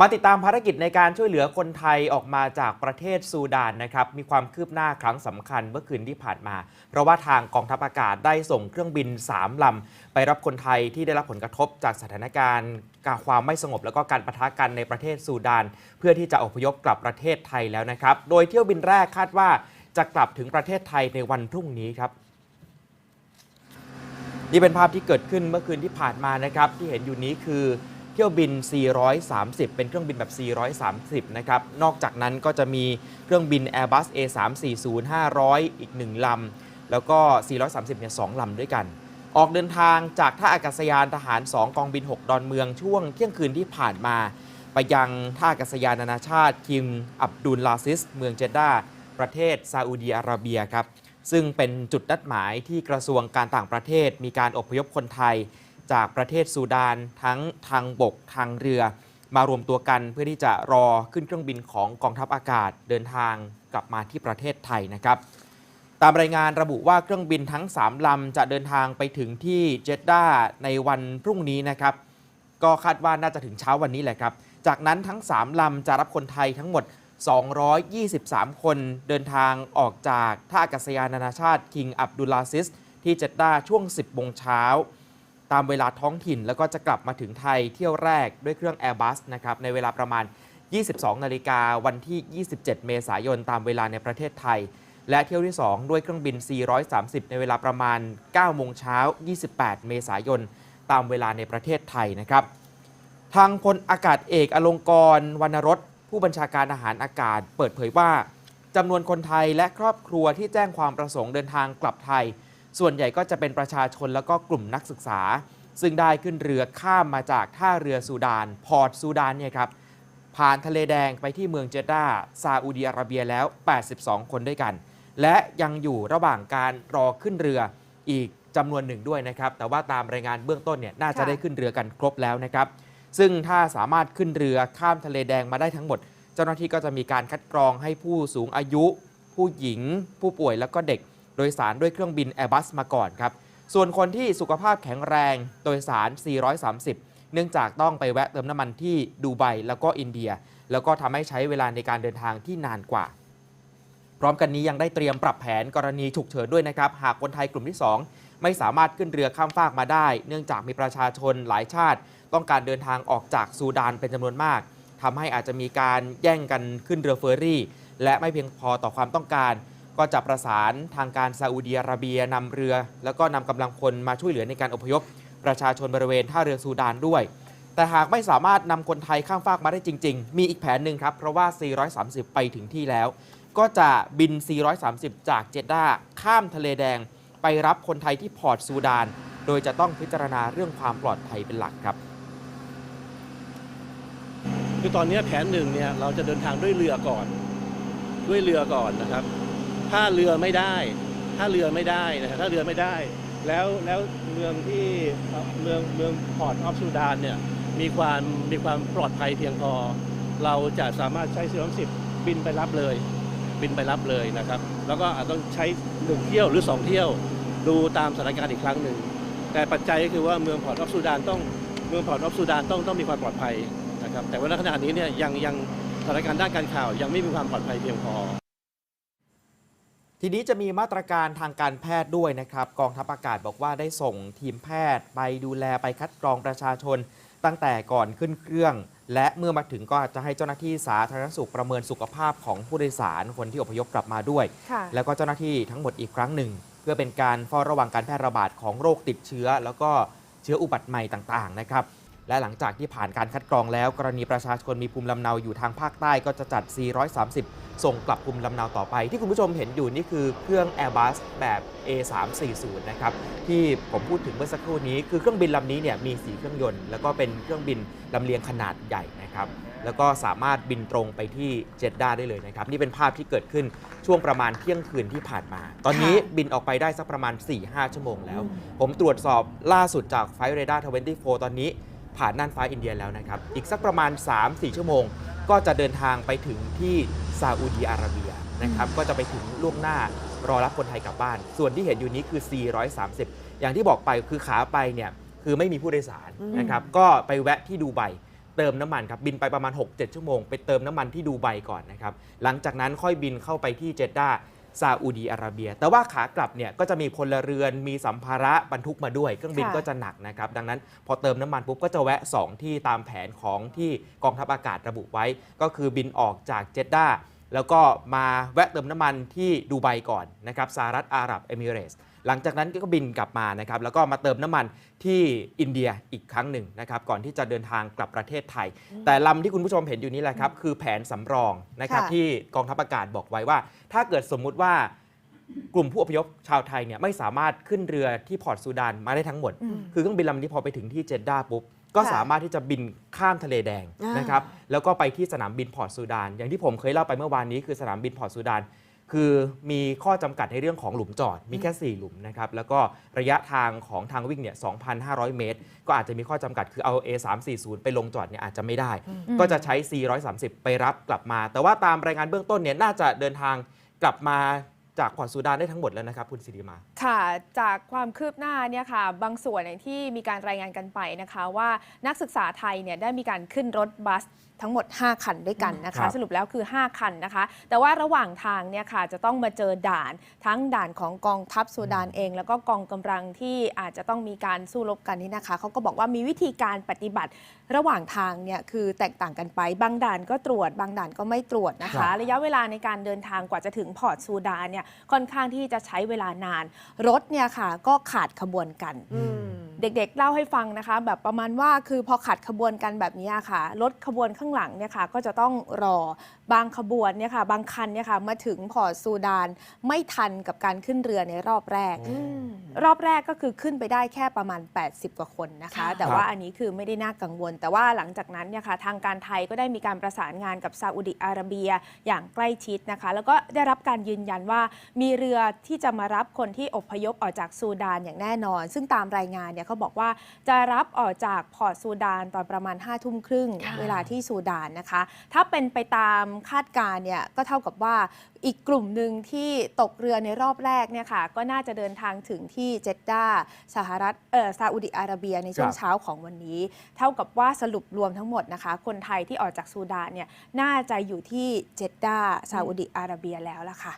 มาติดตามภารกิจในการช่วยเหลือคนไทยออกมาจากประเทศซูดานนะครับ มีความคืบหน้าครั้งสำคัญเมื่อคืนที่ผ่านมา เพราะว่าทางกองทัพอากาศได้ส่งเครื่องบิน 3ลำไปรับคนไทยที่ได้รับผลกระทบจากสถานการณ์การความไม่สงบแล้วก็การประทะกันในประเทศซูดาน เพื่อที่จะอพยพกลับประเทศไทยแล้วนะครับ โดยเที่ยวบินแรกคาดว่าจะกลับถึงประเทศไทยในวันพรุ่งนี้ครับนี่เป็นภาพที่เกิดขึ้นเมื่อคืนที่ผ่านมานะครับ ที่เห็นอยู่นี้คือ เที่ยวบิน 430 เป็นเครื่องบินแบบ 430 นะครับ นอกจากนั้นก็จะมีเครื่องบิน Airbus A340 500 อีก 1 ลำ แล้วก็ 430 เนี่ย 2 ลำด้วยกัน ออกเดินทางจากท่าอากาศยานทหาร 2 กองบิน 6 ดอนเมืองช่วงเที่ยงคืนที่ผ่านมา ไปยังท่าอากาศยานนานาชาติคิมอับดุลลาซิส เมืองเจด้า ประเทศซาอุดีอาระเบียครับ ซึ่งเป็นจุดนัดหมายที่กระทรวงการต่างประเทศมีการอพยพคนไทย จากประเทศซูดานทั้งทางบกทางเรือ มารวมตัวกันเพื่อที่จะรอขึ้นเครื่องบินของกองทัพอากาศเดินทางกลับมาที่ประเทศไทยนะครับ ตามรายงานระบุว่าเครื่องบินทั้ง 3 ลำจะเดินทางไปถึงที่เจดดาในวันพรุ่งนี้นะครับ ก็คาดว่าน่าจะถึงเช้าวันนี้แหละครับ จากนั้นทั้ง 3 ลำจะรับคนไทยทั้งหมด 223 คนเดินทางออกจากท่าอากาศยานนานาชาติคิงอับดุลลาซิสที่เจดดาช่วง 10โมงเช้า ตามเวลาท้องถิ่น แล้วก็จะกลับมาถึงไทยเที่ยวแรกด้วยเครื่อง Airbus นะครับในเวลาประมาณ 22 นาฬิกาวันที่ 27 เมษายนตามเวลาในประเทศไทย และเที่ยวที่ 2 ด้วยเครื่องบิน430 ในเวลาประมาณ 9 โมงเช้า 28 เมษายนตามเวลาในประเทศไทยนะครับทางพลอากาศเอกอลงกรวรรณรสผู้บัญชาการอาหารอากาศ เปิดเผยว่าจำนวนคนไทยและครอบครัวที่แจ้งความประสงค์เดินทางกลับไทย ส่วนใหญ่ก็จะเป็นประชาชนแล้วก็กลุ่มนักศึกษา ซึ่งได้ขึ้นเรือข้ามมาจากท่าเรือซูดาน พอร์ตซูดานเนี่ยครับผ่านทะเลแดงไปที่เมืองเจด้าซาอุดีอาระเบียแล้ว 82 คนด้วยกัน และยังอยู่ระหว่างการรอขึ้นเรืออีกจำนวนหนึ่งด้วยนะครับ แต่ว่าตามรายงานเบื้องต้นเนี่ยน่าจะค่ะได้ขึ้นเรือกันครบแล้วนะครับ ซึ่งถ้าสามารถขึ้นเรือข้ามทะเลแดงมาได้ทั้งหมด เจ้าหน้าที่ก็จะมีการคัดกรองให้ผู้สูงอายุ ผู้หญิง ผู้ป่วยแล้วก็เด็ก โดยสารด้วยเครื่องบิน Airbus มาก่อนครับ ส่วนคนที่สุขภาพแข็งแรงโดยสาร 430 เนื่องจากต้องไปแวะเติมน้ำมันที่ดูไบแล้วก็อินเดีย แล้วก็ทำให้ใช้เวลาในการเดินทางที่นานกว่า พร้อมกันนี้ยังได้เตรียมปรับแผนกรณีฉุกเฉินด้วยนะครับ หากคนไทยกลุ่มที่ 2 ไม่สามารถขึ้นเรือข้ามฟากมาได้ เนื่องจากมีประชาชนหลายชาติ ต้องการเดินทางออกจากซูดานเป็นจำนวนมากทำให้อาจจะมีการแย่งกันขึ้นเรือเฟอร์รี่ และไม่เพียงพอต่อความต้องการ ก็จะประสานทางการซาอุดีอาระเบียนำเรือ แล้วก็นำกำลังพลมาช่วยเหลือในการอพยพ ประชาชนบริเวณท่าเรือซูดานด้วย แต่หากไม่สามารถนำคนไทยข้ามฟากมาได้จริง ๆ มีอีกแผนหนึ่งครับ เพราะว่า 430 ไปถึงที่แล้ว ก็จะบิน 430 จากเจด้าข้ามทะเลแดง ไปรับคนไทยที่พอร์ตซูดาน โดยจะต้องพิจารณาเรื่องความปลอดภัยเป็นหลักครับคือตอนนี้แผนหนึ่งเนี่ยเราจะเดินทางด้วยเรือก่อน ด้วยเรือก่อนนะครับ ถ้าเรือไม่ได้ถ้าเรือไม่ได้นะครับถ้าเรือไม่ได้ แล้วแล้วเมืองที่เมืองเมืองพอร์ตออฟซูดานเนี่ยมีความมีความปลอดภัยเพียงพอ เราจะสามารถใช้ซีรสิบบินไปรับเลย บินไปรับเลยนะครับ แล้วก็อาจต้องใช้หนึ่งเที่ยวหรือสองเที่ยวดูตามสถานการณ์อีกครั้งหนึ่ง แต่ปัจจัยก็คือว่าเมืองพอร์ตออฟซูดานต้องเมืองพอร์ตออฟซูดานต้องต้องมีความปลอดภัยนะครับแต่ว่าณขณะนี้เนี่ยยังยังสถานการณ์ด้านการข่าวยังไม่มีความปลอดภัยเพียงพอ ทีนี้จะมีมาตรการทางการแพทย์ด้วยนะครับ กองทัพอากาศบอกว่าได้ส่งทีมแพทย์ไปดูแลไปคัดกรองประชาชน ตั้งแต่ก่อนขึ้นเครื่อง และเมื่อมาถึงก็จะให้เจ้าหน้าที่สาธารณสุขประเมินสุขภาพของผู้โดยสารคนที่อพยพกลับมาด้วยค่ะแล้วก็เจ้าหน้าที่ทั้งหมดอีกครั้งหนึ่ง เพื่อเป็นการเฝ้าระวังการแพร่ระบาดของโรคติดเชื้อ แล้วก็เชื้ออุบัติใหม่ต่างๆนะครับ และหลังจากที่ผ่านการคัดกรองแล้ว กรณีประชาชนมีภูมิลำเนาอยู่ทางภาคใต้ก็จะจัด 430 ส่งกลับภูมิลำเนาต่อไป ที่คุณผู้ชมเห็นอยู่นี่คือเครื่อง Airbus แบบ A340 นะครับที่ผมพูดถึงเมื่อสักครู่นี้ คือเครื่องบินลำนี้เนี่ยมี4เครื่องยนต์ แล้วก็เป็นเครื่องบินลำเลียงขนาดใหญ่นะครับแล้วก็สามารถบินตรงไปที่เจดด้าได้เลยนะครับ นี่เป็นภาพที่เกิดขึ้นช่วงประมาณเที่ยงคืนที่ผ่านมา ตอนนี้บินออกไปได้สักประมาณ 4-5 ชั่วโมงแล้ว ผมตรวจสอบล่าสุดจากไฟเรดาร์24ตอนนี้ ผ่านน่านฟ้าอินเดียแล้วนะครับ อีกสักประมาณ 3-4 ชั่วโมง ก็จะเดินทางไปถึงที่ซาอุดีอาระเบียนะครับ ก็จะไปถึงล่วงหน้ารอรับคนไทยกลับบ้าน ส่วนที่เห็นอยู่นี้คือ 430 อย่างที่บอกไปคือขาไปเนี่ยคือไม่มีผู้โดยสารอืมนะครับ ก็ไปแวะที่ดูไบเติมน้ำมันครับบินไปประมาณ 6-7 ชั่วโมง ไปเติมน้ำมันที่ดูไบก่อนนะครับ หลังจากนั้นค่อยบินเข้าไปที่เจด้า ซาอุดีอาระเบีย แต่ว่าขากลับเนี่ยก็จะมีพลเรือนมีสัมภาระบรรทุกมาด้วย เครื่องบินค่ะก็จะหนักนะครับ ดังนั้นพอเติมน้ำมันปุ๊บก็จะแวะ 2 ที่ตามแผนของที่กองทัพอากาศระบุไว้ ก็คือบินออกจากเจด้าแล้วก็มาแวะเติมน้ำมันที่ดูไบก่อนนะครับสหรัฐอาหรับเอมิเรตส์ หลังจากนั้นก็บินกลับมานะครับแล้วก็มาเติมน้ำมันที่อินเดียอีกครั้งหนึ่งนะครับก่อนที่จะเดินทางกลับประเทศไทย แต่ลำที่คุณผู้ชมเห็นอยู่นี้แหละครับคือแผนสำรองนะครับค่ะที่กองทัพอากาศบอกไว้ว่า ถ้าเกิดสมมุติว่ากลุ่มผู้อพยพชาวไทยเนี่ยไม่สามารถขึ้นเรือที่พอร์ตซูดานมาได้ทั้งหมดอืมคือเครื่องบินลำนี้พอไปถึงที่เจด้าปุ๊บก็ค่ะสามารถที่จะบินข้ามทะเลแดงอ่านนะครับแล้วก็ไปที่สนามบินพอร์ตซูดาน อย่างที่ผมเคยเล่าไปเมื่อวานนี้คือสนามบินพอร์ตซูดาน คือมีข้อจำกัดในเรื่องของหลุมจอด มีแค่ 4 หลุมนะครับ แล้วก็ระยะทางของทางวิ่งเนี่ย 2,500 เมตร ก็อาจจะมีข้อจำกัดคือเอา A340 ไปลงจอดเนี่ยอาจจะไม่ได้ ก็จะใช้ C130 ไปรับกลับมา แต่ว่าตามรายงานเบื้องต้นเนี่ยน่าจะเดินทางกลับมา จากพอร์ตซูดานได้ทั้งหมดแล้วนะครับ คุณสิริมา ค่ะ จากความคืบหน้าเนี่ยค่ะ บางส่วนเนี่ยที่มีการรายงานกันไปนะคะ ว่านักศึกษาไทยเนี่ยได้มีการขึ้นรถบัสทั้งหมด 5 คันด้วยกันนะครัคะ บ สรุปแล้วคือ 5 คันนะคะ แต่ว่าระหว่างทางเนี่ยค่ะจะต้องมาเจอด่านทั้งด่านของกองทัพซูดานเอง แล้วก็กองกำลังที่อาจจะต้องมีการสู้รบกันนี่นะคะเขาก็บอกว่ามีวิธีการปฏิบัติระหว่างทางเนี่ยคือแตกต่างกันไป บางด่านก็ตรวจ บางด่านก็ไม่ตรวจนะครัคะ บ ระยะเวลาในการเดินทางกว่าจะถึงพอร์ตซูดานเนี่ยค่อนข้างที่จะใช้เวลานาน รถเนี่ยค่ะก็ขาดขบวนกัน เด็กๆเล่าให้ฟังนะคะ แบบประมาณว่าคือพอขัดขบวนกันแบบนี้ค่ะรถขบวนข้างหลังเนี่ยค่ะก็จะต้องรอบางขบวนเนี่ยค่ะบางคันเนี่ยค่ะมาถึงพอร์ตซูดานไม่ทันกับการขึ้นเรือในรอบแรก รอบแรกก็คือขึ้นไปได้แค่ประมาณ 80 กว่าคนนะคะค่ะแต่ว่าอันนี้คือไม่ได้น่ากังวล แต่ว่าหลังจากนั้นเนี่ยค่ะทางการไทยก็ได้มีการประสานงานกับซาอุดิอาระเบียอย่างใกล้ชิดนะคะ แล้วก็ได้รับการยืนยันว่ามีเรือที่จะมารับคนที่อพยพออกจากซูดานอย่างแน่นอน ซึ่งตามรายงานเนี่ยเขาบอกว่าจะรับออกจากพอร์ตซูดานตอนประมาณ5้าทุ่มครึ่งค่ะเวลาที่ซูดานนะคะ ถ้าเป็นไปตามคาดการณ์เนี่ยก็เท่ากับว่าอีกกลุ่มหนึ่งที่ตกเรือในรอบแรกเนี่ยค่ะก็น่าจะเดินทางถึงที่เจดดาสหรัฐเออซาอุดิอาระเบียในช่วงครับเช้าของวันนี้ เท่ากับว่าสรุปรวมทั้งหมดนะคะ คนไทยที่ออกจากซูดานเนี่ยน่าจะอยู่ที่เจดดาซาอุดิอาระเบียแล้วล่ะค่ะ